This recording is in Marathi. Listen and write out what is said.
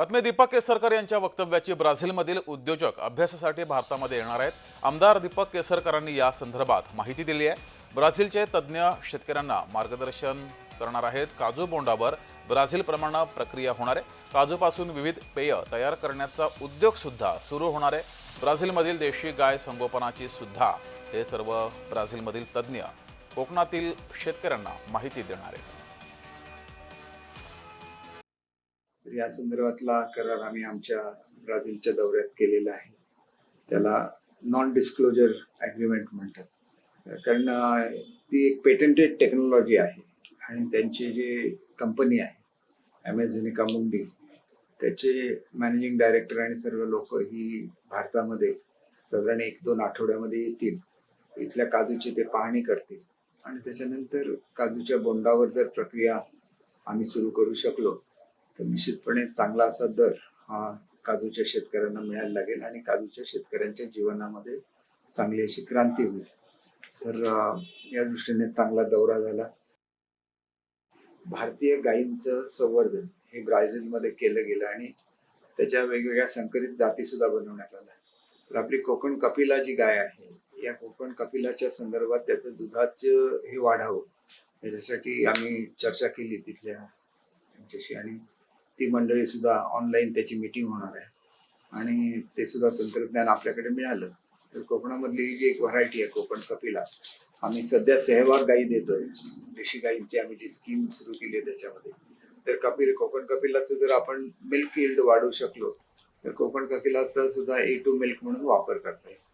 बातमी दीपक केसरकर यांच्या वक्तव्याची ब्राझीलमधील उद्योजक अभ्यासासाठी भारतामध्ये येणार आहेत. आमदार दीपक केसरकरांनी या संदर्भात माहिती दिली आहे. ब्राझीलचे तज्ज्ञ शेतकऱ्यांना मार्गदर्शन करणार आहेत. काजू बोंडावर ब्राझीलप्रमाणे प्रक्रिया होणार आहे. काजूपासून विविध पेय तयार करण्याचा उद्योगसुद्धा सुरू होणार आहे. ब्राझीलमधील देशी गाय संगोपनाची सुद्धा हे सर्व ब्राझीलमधील तज्ज्ञ कोकणातील शेतकऱ्यांना माहिती देणार आहेत. तर या संदर्भातला करार आम्ही आमच्या ब्राझीलच्या दौऱ्यात केलेला आहे. त्याला नॉन डिस्क्लोजर ॲग्रीमेंट म्हणतात. कारण ती एक पेटंटेड टेक्नॉलॉजी आहे आणि त्यांची जी कंपनी आहे ॲमेझॉनिका मुंडी त्याचे मॅनेजिंग डायरेक्टर आणि सर्व लोक ही भारतामध्ये साधारण एक दोन आठवड्यामध्ये येतील. इथल्या काजूची ते पाहणी करतील. आणि त्याच्यानंतर काजूच्या बोंडावर जर प्रक्रिया आम्ही सुरू करू शकलो तर निश्चितपणे चांगला असा दर हा काजूच्या शेतकऱ्यांना मिळायला लागेल आणि काजूच्या शेतकऱ्यांच्या जीवनामध्ये चांगली अशी क्रांती होईल. तर या दृष्टीने चांगला दौरा झाला. भारतीय गायींचं संवर्धन हे ब्राझीलमध्ये केलं गेलं आणि त्याच्या वेगवेगळ्या संकरित जाती सुद्धा बनवण्यात आल्या. तर आपली कोकण कपिला जी गाय आहे या कोकण कपिलाच्या संदर्भात त्याचं दुधाचं हे वाढावं याच्यासाठी आम्ही चर्चा केली तिथल्या त्यांच्याशी आणि ती मंडळी सुद्धा ऑनलाईन त्याची मीटिंग होणार आहे. आणि ते सुद्धा तंत्रज्ञान आपल्याकडे मिळालं. तर कोकणामधली ही जी एक व्हरायटी आहे कोकण कपिला आम्ही सध्या सहवाग गाई देतोय. देशी गाईंची आम्ही जी स्कीम सुरू केली आहे त्याच्यामध्ये. तर कपिल कोकण कपिलाचं जर आपण मिल्क इल्ड वाढवू शकलो तर कोकण कपिलाचा सुद्धा ए टू मिल्क म्हणून वापर करता येईल.